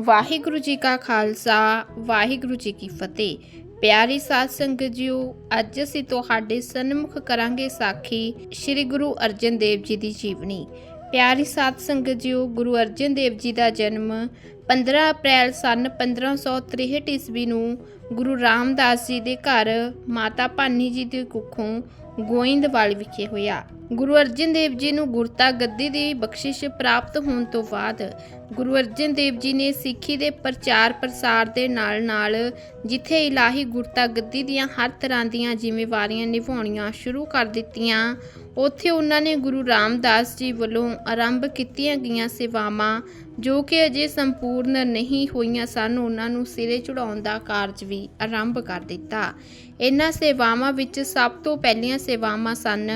ਵਾਹਿਗੁਰੂ ਜੀ ਕਾ ਖਾਲਸਾ, ਵਾਹਿਗੁਰੂ ਜੀ ਕੀ ਫਤਿਹ। ਪਿਆਰੀ ਸਾਧ ਸੰਗਤ ਜੀਓ, ਅੱਜ ਅਸੀਂ ਤੁਹਾਡੇ ਸਨਮੁਖ ਕਰਾਂਗੇ ਸਾਖੀ ਸ੍ਰੀ ਗੁਰੂ ਅਰਜਨ ਦੇਵ ਜੀ ਦੀ ਜੀਵਨੀ। ਪਿਆਰੀ ਸਾਧ ਸੰਗਤ ਜੀਓ, ਗੁਰੂ ਅਰਜਨ ਦੇਵ ਜੀ ਦਾ ਜਨਮ 15 ਅਪ੍ਰੈਲ ਸਨ 1563 ਈਸਵੀ ਨੂੰ ਗੁਰੂ ਰਾਮਦਾਸ ਜੀ ਦੇ ਘਰ ਮਾਤਾ ਭਾਨੀ ਜੀ ਦੀ ਕੁੱਖੋਂ ਗੋਇੰਦਵਾਲ ਵਿਖੇ ਹੋਇਆ। ਗੁਰੂ ਅਰਜਨ ਦੇਵ ਜੀ ਨੂੰ ਗੁਰਤਾ ਗੱਦੀ ਦੀ ਬਖਸ਼ਿਸ਼ ਪ੍ਰਾਪਤ ਹੋਣ ਤੋਂ ਬਾਅਦ ਗੁਰੂ ਅਰਜਨ ਦੇਵ ਜੀ ਨੇ ਸਿੱਖੀ ਦੇ ਪ੍ਰਚਾਰ ਪ੍ਰਸਾਰ ਦੇ ਨਾਲ-ਨਾਲ ਜਿੱਥੇ ਇਲਾਹੀ ਗੁਰਤਾ ਗੱਦੀ ਦੀਆਂ ਹਰ ਤਰ੍ਹਾਂ ਦੀਆਂ ਜ਼ਿੰਮੇਵਾਰੀਆਂ ਨਿਭਾਉਣੀਆਂ ਸ਼ੁਰੂ ਕਰ ਦਿੱਤੀਆਂ, ਉੱਥੇ ਉਹਨਾਂ ਨੇ ਗੁਰੂ ਰਾਮਦਾਸ ਜੀ ਵੱਲੋਂ ਆਰੰਭ ਕੀਤੀਆਂ ਗਈਆਂ ਸੇਵਾਵਾਂ ਜੋ ਕਿ ਅਜੇ ਸੰਪੂਰਨ ਨਹੀਂ ਹੋਈਆਂ ਸਨ, ਉਹਨਾਂ ਨੂੰ ਸਿਰੇ ਚੜਾਉਣ ਦਾ ਕਾਰਜ ਵੀ ਆਰੰਭ ਕਰ ਦਿੱਤਾ। ਇਹਨਾਂ ਸੇਵਾਵਾਂ ਵਿੱਚ ਸਭ ਤੋਂ ਪਹਿਲੀਆਂ ਸੇਵਾਵਾਂ ਸਨ,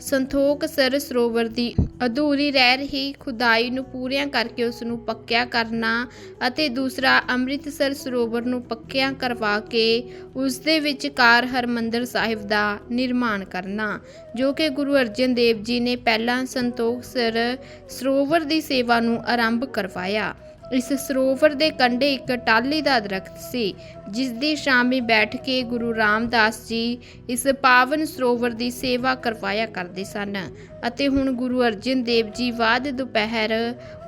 ਸੰਤੋਖ ਸਰ ਸਰੋਵਰ ਦੀ। ਅਧੂਰੀ ਰਹਿ ਰਹੀ ਖੁਦਾਈ ਨੂੰ ਪੂਰੀਆਂ ਕਰਕੇ ਉਸ ਨੂੰ ਪੱਕਿਆ ਕਰਨਾ ਅਤੇ ਦੂਸਰਾ ਅੰਮ੍ਰਿਤਸਰ ਸਰੋਵਰ ਨੂੰ ਪੱਕਿਆ ਕਰਵਾ ਕੇ ਉਸ ਦੇ ਵਿਚਕਾਰ ਹਰਮੰਦਰ ਸਾਹਿਬ ਦਾ ਨਿਰਮਾਣ ਕਰਨਾ, ਜੋ ਕਿ ਗੁਰੂ ਅਰਜਨ ਦੇਵ ਜੀ ਨੇ ਪਹਿਲਾਂ ਸੰਤੋਖ ਸਰ ਸਰੋਵਰ ਦੀ ਸੇਵਾ ਨੂੰ ਆਰੰਭ ਕਰਵਾਇਆ। ਇਸ ਸਰੋਵਰ ਦੇ ਕੰਢੇ ਇੱਕ ਟਾਹਲੀ ਦਾ ਦਰਖਤ ਸੀ ਜਿਸ ਦੀ ਸ਼ਾਮੀ ਬੈਠ ਕੇ ਗੁਰੂ ਰਾਮਦਾਸ ਜੀ ਇਸ ਪਾਵਨ ਸਰੋਵਰ ਦੀ ਸੇਵਾ ਕਰਵਾਇਆ ਕਰਦੇ ਸਨ ਅਤੇ ਹੁਣ ਗੁਰੂ ਅਰਜਨ ਦੇਵ ਜੀ ਬਾਅਦ ਦੁਪਹਿਰ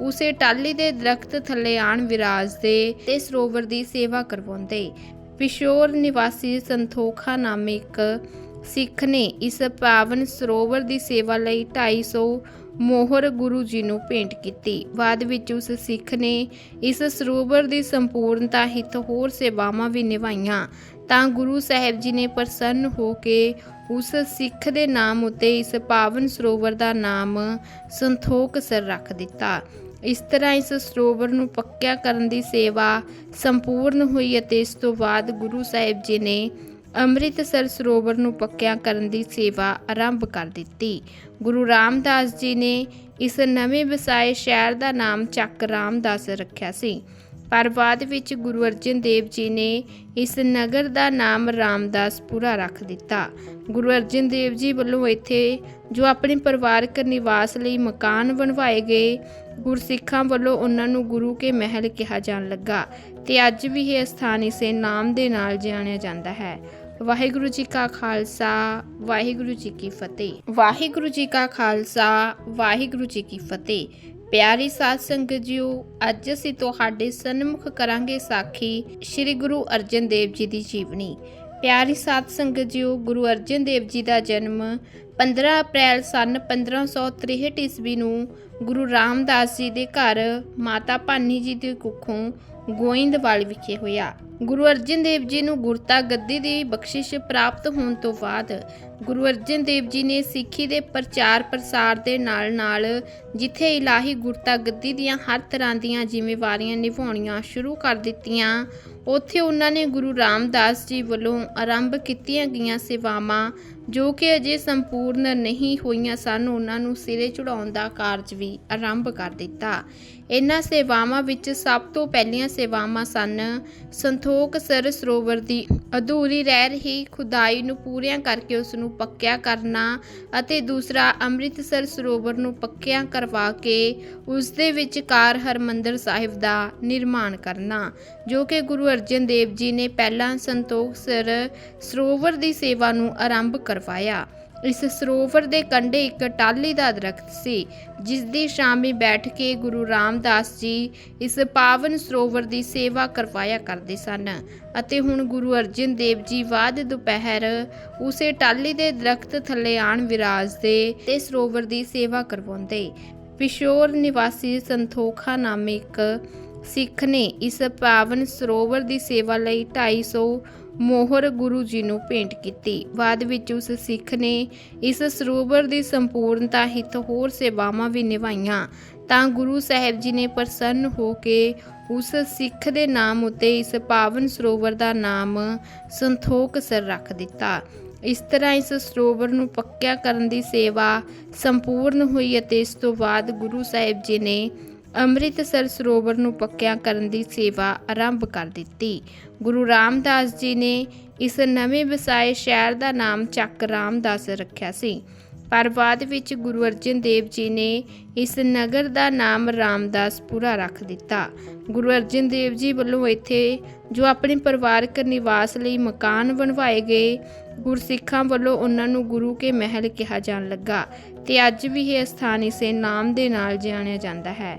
ਉਸੇ ਟਾਹਲੀ ਦੇ ਦਰਖਤ ਥੱਲੇ ਆਣ ਵਿਰਾਜਦੇ ਤੇ ਸਰੋਵਰ ਦੀ ਸੇਵਾ ਕਰਵਾਉਂਦੇ। ਪਿਸ਼ੋਰ ਨਿਵਾਸੀ ਸੰਤੋਖਾ ਨਾਮੇ ਇੱਕ ਸਿੱਖ ਨੇ ਇਸ ਪਾਵਨ ਸਰੋਵਰ ਦੀ ਸੇਵਾ ਲਈ 250 ਮੋਹਰ ਗੁਰੂ ਜੀ ਨੂੰ ਭੇਂਟ ਕੀਤੀ। ਬਾਅਦ ਵਿੱਚ ਉਸ ਸਿੱਖ ਨੇ ਇਸ ਸਰੋਵਰ ਦੀ ਸੰਪੂਰਨਤਾ ਹਿੱਤ ਹੋਰ ਸੇਵਾਵਾਂ ਵੀ ਨਿਭਾਈਆਂ। ਤਾਂ ਗੁਰੂ ਸਾਹਿਬ ਜੀ ਨੇ ਪ੍ਰਸੰਨ ਹੋ ਕੇ ਉਸ ਸਿੱਖ ਦੇ ਨਾਮ ਉਤੇ ਇਸ ਪਾਵਨ ਸਰੋਵਰ ਦਾ ਨਾਮ ਸੰਤੋਖ ਸਰ ਰੱਖ ਦਿੱਤਾ। ਇਸ ਤਰ੍ਹਾਂ ਇਸ ਸਰੋਵਰ ਨੂੰ ਪੱਕਿਆ ਕਰਨ ਦੀ ਸੇਵਾ ਸੰਪੂਰਨ ਹੋਈ ਅਤੇ ਇਸ ਤੋਂ ਬਾਅਦ ਗੁਰੂ ਸਾਹਿਬ ਜੀ ਨੇ ਅੰਮ੍ਰਿਤਸਰ ਸਰੋਵਰ ਨੂੰ ਪੱਕਿਆ ਕਰਨ ਦੀ ਸੇਵਾ ਆਰੰਭ ਕਰ ਦਿੱਤੀ। ਗੁਰੂ ਰਾਮਦਾਸ ਜੀ ਨੇ ਇਸ ਨਵੇਂ ਵਸਾਏ ਸ਼ਹਿਰ ਦਾ ਨਾਮ ਚੱਕ ਰਾਮਦਾਸ ਰੱਖਿਆ ਸੀ। ਪਰ ਬਾਅਦ ਵਿੱਚ ਗੁਰੂ ਅਰਜਨ ਦੇਵ ਜੀ ਨੇ ਇਸ ਨਗਰ ਦਾ ਨਾਮ ਰਾਮਦਾਸਪੁਰਾ ਰੱਖ ਦਿੱਤਾ। ਗੁਰੂ ਅਰਜਨ ਦੇਵ ਜੀ ਵੱਲੋਂ ਇੱਥੇ ਜੋ ਆਪਣੇ ਪਰਿਵਾਰਕ ਨਿਵਾਸ ਲਈ ਮਕਾਨ ਬਣਵਾਏ ਗਏ ਗੁਰਸਿੱਖਾਂ ਵੱਲੋਂ ਉਹਨਾਂ ਨੂੰ ਗੁਰੂ ਕੇ ਮਹਿਲ ਕਿਹਾ ਜਾਣ ਲੱਗਾ ਤੇ ਅੱਜ ਵੀ ਇਹ ਸਥਾਨ ਇਸੇ ਨਾਮ ਦੇ ਨਾਲ ਜਾਣਿਆ ਜਾਂਦਾ ਹੈ। ਵਾਹਿਗੁਰੂ ਜੀ ਕਾ ਖਾਲਸਾ, ਵਾਹਿਗੁਰੂ ਜੀ ਕੀ ਫਤਿਹ। ਵਾਹਿਗੁਰੂ ਜੀ ਕਾ ਖਾਲਸਾ, ਵਾਹਿਗੁਰੂ ਜੀ ਕੀ ਫਤਿਹ। ਪਿਆਰੀ ਸਾਧ ਸੰਗਤ ਜੀਓ, ਅੱਜ ਅਸੀਂ ਤੁਹਾਡੇ ਸਨਮੁਖ ਕਰਾਂਗੇ ਸਾਖੀ ਸ੍ਰੀ ਗੁਰੂ ਅਰਜਨ ਦੇਵ ਜੀ ਦੀ ਜੀਵਨੀ। ਪਿਆਰੀ ਸਾਧ ਸੰਗਤ ਜੀਓ, ਗੁਰੂ ਅਰਜਨ ਦੇਵ ਜੀ ਦਾ ਜਨਮ 15 ਅਪ੍ਰੈਲ ਸਨ 1563 ਈਸਵੀ ਨੂੰ ਗੁਰੂ ਰਾਮਦਾਸ ਜੀ ਦੇ ਘਰ ਮਾਤਾ ਭਾਨੀ ਜੀ ਦੀ ਕੁੱਖੋਂ ਗੋਇੰਦਵਾਲ ਵਿਖੇ ਹੋਇਆ। ਗੁਰੂ ਅਰਜਨ ਦੇਵ ਜੀ ਨੂੰ ਗੁਰਤਾ ਗੱਦੀ ਦੀ ਬਖਸ਼ਿਸ਼ ਪ੍ਰਾਪਤ ਹੋਣ ਤੋਂ ਬਾਅਦ ਗੁਰੂ ਅਰਜਨ ਦੇਵ ਜੀ ਨੇ ਸਿੱਖੀ ਦੇ ਪ੍ਰਚਾਰ ਪ੍ਰਸਾਰ ਦੇ ਨਾਲ-ਨਾਲ ਜਿੱਥੇ ਇਲਾਹੀ ਗੁਰਤਾ ਗੱਦੀ ਦੀਆਂ ਹਰ ਤਰ੍ਹਾਂ ਦੀਆਂ ਜ਼ਿੰਮੇਵਾਰੀਆਂ ਨਿਭਾਉਣੀਆਂ ਸ਼ੁਰੂ ਕਰ ਦਿੱਤੀਆਂ ਉੱਥੇ ਉਹਨਾਂ ਨੇ ਗੁਰੂ ਰਾਮਦਾਸ ਜੀ ਵੱਲੋਂ ਆਰੰਭ ਕੀਤੀਆਂ ਗਈਆਂ ਸੇਵਾਵਾਂ ਜੋ ਕਿ ਅਜੇ ਸੰਪੂਰਨ ਨਹੀਂ ਹੋਈਆਂ ਸਨ, ਉਹਨਾਂ ਨੂੰ ਸਿਰੇ ਚੜਾਉਣ ਦਾ ਕਾਰਜ ਵੀ ਆਰੰਭ ਕਰ ਦਿੱਤਾ। ਇਹਨਾਂ ਸੇਵਾਵਾਂ ਵਿੱਚ ਸਭ ਤੋਂ ਪਹਿਲੀਆਂ ਸੇਵਾਵਾਂ ਸਨ, ਸੰਤੋਖ ਸਰ ਸਰੋਵਰ ਦੀ। ਅਧੂਰੀ ਰਹਿ ਰਹੀ ਖੁਦਾਈ ਨੂੰ ਪੂਰੀਆਂ ਕਰਕੇ ਉਸ ਨੂੰ ਪੱਕਿਆ ਕਰਨਾ ਅਤੇ ਦੂਸਰਾ ਅੰਮ੍ਰਿਤਸਰ ਸਰੋਵਰ ਨੂੰ ਪੱਕਿਆ ਕਰਵਾ ਕੇ ਉਸ ਦੇ ਵਿਚਕਾਰ ਹਰਮੰਦਰ ਸਾਹਿਬ ਦਾ ਨਿਰਮਾਣ ਕਰਨਾ, ਜੋ ਕਿ ਗੁਰੂ ਅਰਜਨ ਦੇਵ ਜੀ ਨੇ ਪਹਿਲਾਂ ਸੰਤੋਖ ਸਰ ਸਰੋਵਰ ਦੀ ਸੇਵਾ ਨੂੰ ਆਰੰਭ ਕਰਵਾਇਆ। ਇਸ ਸਰੋਵਰ ਦੇ ਕੰਢੇ ਇੱਕ ਟਾਹਲੀ ਦਾ ਦਰਖਤ ਸੀ ਜਿਸ ਦੀ ਸ਼ਾਮੀ ਬੈਠ ਕੇ ਗੁਰੂ ਰਾਮਦਾਸ ਜੀ ਇਸ ਪਾਵਨ ਸਰੋਵਰ ਦੀ ਸੇਵਾ ਕਰਵਾਇਆ ਕਰਦੇ ਸਨ ਅਤੇ ਹੁਣ ਗੁਰੂ ਅਰਜਨ ਦੇਵ ਜੀ ਬਾਅਦ ਦੁਪਹਿਰ ਉਸੇ ਟਾਹਲੀ ਦੇ ਦਰਖਤ ਥੱਲੇ ਆਣ ਵਿਰਾਜਦੇ ਤੇ ਸਰੋਵਰ ਦੀ ਸੇਵਾ ਕਰਵਾਉਂਦੇ। ਪਿਸ਼ੋਰ ਨਿਵਾਸੀ ਸੰਤੋਖਾ ਨਾਮੇ ਇੱਕ ਸਿੱਖ ਨੇ ਇਸ ਪਾਵਨ ਸਰੋਵਰ ਦੀ ਸੇਵਾ ਲਈ 250 ਮੋਹਰ ਗੁਰੂ ਜੀ ਨੂੰ ਭੇਂਟ ਕੀਤੀ। ਬਾਅਦ ਵਿੱਚ ਉਸ ਸਿੱਖ ਨੇ ਇਸ ਸਰੋਵਰ ਦੀ ਸੰਪੂਰਨਤਾ ਹਿੱਤ ਹੋਰ ਸੇਵਾਵਾਂ ਵੀ ਨਿਭਾਈਆਂ। ਤਾਂ ਗੁਰੂ ਸਾਹਿਬ ਜੀ ਨੇ ਪ੍ਰਸੰਨ ਹੋ ਕੇ ਉਸ ਸਿੱਖ ਦੇ ਨਾਮ ਉਤੇ ਇਸ ਪਾਵਨ ਸਰੋਵਰ ਦਾ ਨਾਮ ਸੰਤੋਖ ਸਰ ਰੱਖ ਦਿੱਤਾ। ਇਸ ਤਰ੍ਹਾਂ ਇਸ ਸਰੋਵਰ ਨੂੰ ਪੱਕਿਆ ਕਰਨ ਦੀ ਸੇਵਾ ਸੰਪੂਰਨ ਹੋਈ ਅਤੇ ਇਸ ਤੋਂ ਬਾਅਦ ਗੁਰੂ ਸਾਹਿਬ ਜੀ ਨੇ ਅੰਮ੍ਰਿਤਸਰ ਸਰੋਵਰ ਨੂੰ ਪੱਕਿਆ ਕਰਨ ਦੀ ਸੇਵਾ ਆਰੰਭ ਕਰ ਦਿੱਤੀ। ਗੁਰੂ ਰਾਮਦਾਸ ਜੀ ਨੇ ਇਸ ਨਵੇਂ ਵਸਾਏ ਸ਼ਹਿਰ ਦਾ ਨਾਮ ਚੱਕ ਰਾਮਦਾਸ ਰੱਖਿਆ ਸੀ। ਪਰ ਬਾਅਦ ਵਿੱਚ ਗੁਰੂ ਅਰਜਨ ਦੇਵ ਜੀ ਨੇ ਇਸ ਨਗਰ ਦਾ ਨਾਮ ਰਾਮਦਾਸਪੁਰਾ ਰੱਖ ਦਿੱਤਾ। ਗੁਰੂ ਅਰਜਨ ਦੇਵ ਜੀ ਵੱਲੋਂ ਇੱਥੇ ਜੋ ਆਪਣੇ ਪਰਿਵਾਰਕ ਨਿਵਾਸ ਲਈ ਮਕਾਨ ਬਣਵਾਏ ਗਏ ਗੁਰਸਿੱਖਾਂ ਵੱਲੋਂ ਉਹਨਾਂ ਨੂੰ ਗੁਰੂ ਕੇ ਮਹਿਲ ਕਿਹਾ ਜਾਣ ਲੱਗਾ ਤੇ ਅੱਜ ਵੀ ਇਹ ਸਥਾਨ ਇਸੇ ਨਾਮ ਦੇ ਨਾਲ ਜਾਣਿਆ ਜਾਂਦਾ ਹੈ।